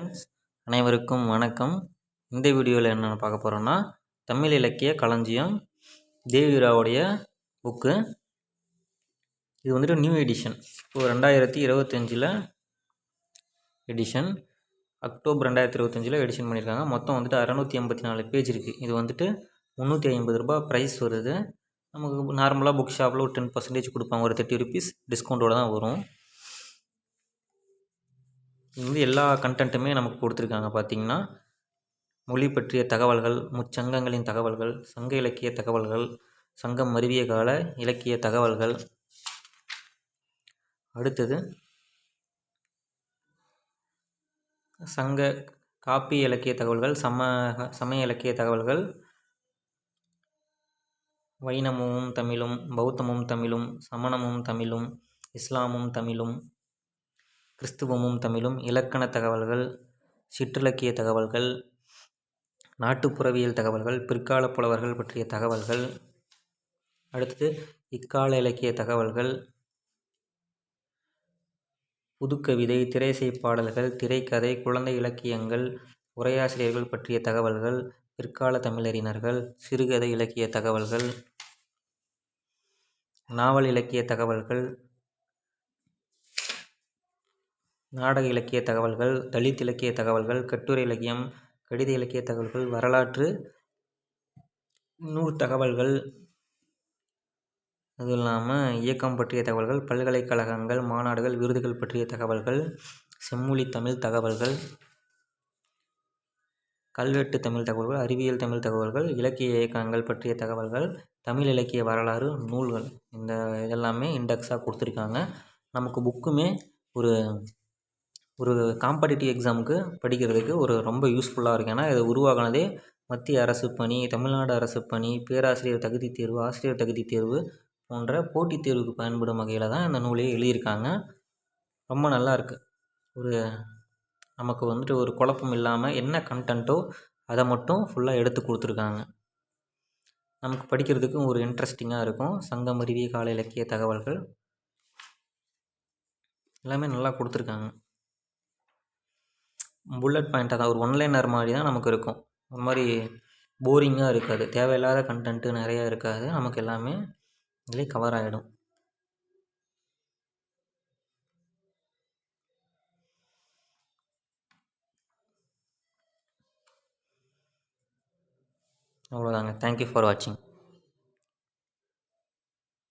Friends அனைவருக்கும் வணக்கம். இந்த வீடியோவில் என்னென்ன பார்க்க போகிறோன்னா தமிழ் இலக்கிய களஞ்சியம் தேவிராவுடைய புக்கு இது வந்துட்டு நியூ எடிஷன் இப்போ ரெண்டாயிரத்தி இருபத்தஞ்சில் எடிஷன் அக்டோபர் ரெண்டாயிரத்தி இருபத்தஞ்சில் எடிஷன் பண்ணியிருக்காங்க. மொத்தம் வந்துட்டு அறநூற்றி ஐம்பத்தி நாலு பேஜ் இருக்குது இது வந்துட்டு முந்நூற்றி ஐம்பது ரூபா ப்ரைஸ் வருது. நமக்கு நார்மலாக புக் ஷாப்பில் ஒரு டென் பர்சன்டேஜ் கொடுப்பாங்க. ஒரு தேர்ட்டி ருபீஸ் டிஸ்கவுண்ட்டோடு தான் வரும். இது வந்து எல்லா கண்டென்ட்டுமே நமக்கு கொடுத்துருக்காங்க. பார்த்திங்கன்னா மொழி பற்றிய தகவல்கள் முச்சங்கங்களின் தகவல்கள் சங்க இலக்கிய தகவல்கள் சங்கம் மருவிய கால இலக்கிய தகவல்கள். அடுத்தது சங்க காப்பி இலக்கிய தகவல்கள் சம சமய இலக்கிய தகவல்கள். வைணமும் தமிழும் பௌத்தமும் தமிழும் சமணமும் தமிழும் இஸ்லாமும் தமிழும். கிறிஸ்துவமும் தமிழும் இலக்கண தகவல்கள் சிற்றிலக்கிய தகவல்கள் நாட்டுப்புறவியல் தகவல்கள் பிற்கால புலவர்கள் பற்றிய தகவல்கள். அடுத்தது இக்கால இலக்கிய தகவல்கள். புதுக்கவிதை திரைசை பாடல்கள் திரைக்கதை குழந்தை இலக்கியங்கள் உரையாசிரியர்கள் பற்றிய தகவல்கள் பிற்கால தமிழறிஞர்கள் சிறுகதை இலக்கிய தகவல்கள். நாவல் இலக்கிய தகவல்கள். நாடக இலக்கிய தகவல்கள் தலித் இலக்கிய தகவல்கள் கட்டுரை இலக்கியம் கடித இலக்கிய தகவல்கள் வரலாற்று நூல் தகவல்கள் அதுவும் இல்லாமல் இயக்கம் பற்றிய தகவல்கள் பல்கலைக்கழகங்கள் மாநாடுகள் விருதுகள் பற்றிய தகவல்கள் செம்மொழி தமிழ் தகவல்கள் கல்வெட்டு தமிழ் தகவல்கள் அறிவியல் தமிழ் தகவல்கள் இலக்கிய இயக்கங்கள் பற்றிய தகவல்கள் தமிழ் இலக்கிய வரலாறு நூல்கள். இந்த இதெல்லாமே இண்டெக்ஸாக கொடுத்துருக்காங்க. நமக்கு புக்குமே ஒரு ஒரு காம்படிட்டிவ் எக்ஸாமுக்கு படிக்கிறதுக்கு ஒரு ரொம்ப யூஸ்ஃபுல்லாக இருக்குது ஏன்னா இது உருவாகினதே மத்திய அரசு பணி தமிழ்நாடு அரசு பணி பேராசிரியர் தகுதி தேர்வு ஆசிரியர் தகுதி தேர்வு போன்ற போட்டித் தேர்வுக்கு பயன்படும் வகையில் தான் இந்த நூலே எழுதியிருக்காங்க. ரொம்ப நல்லா இருக்குது ஒரு நமக்கு வந்துட்டு ஒரு குழப்பம் இல்லாமல் என்ன கண்டென்ட்டோ அதை மட்டும் ஃபுல்லாக எடுத்து கொடுத்துருக்காங்க. நமக்கு படிக்கிறதுக்கும் ஒரு இன்ட்ரெஸ்டிங்காக இருக்கும். சங்கம் அருவி கால இலக்கிய தகவல்கள் எல்லாமே நல்லா கொடுத்துருக்காங்க. புல்லட் பாயிண்ட்டாக தான் ஒரு ஒன்லைனர் மாதிரி தான் நமக்கு இருக்கும். ஒரு மாதிரி போரிங்காக இருக்காது. தேவையில்லாத கண்டென்ட்டு நிறையா இருக்காது. நமக்கு எல்லாமே இதிலே கவர் ஆகிடும் அவ்வளோதாங்க தேங்க்யூ ஃபார் வாட்சிங்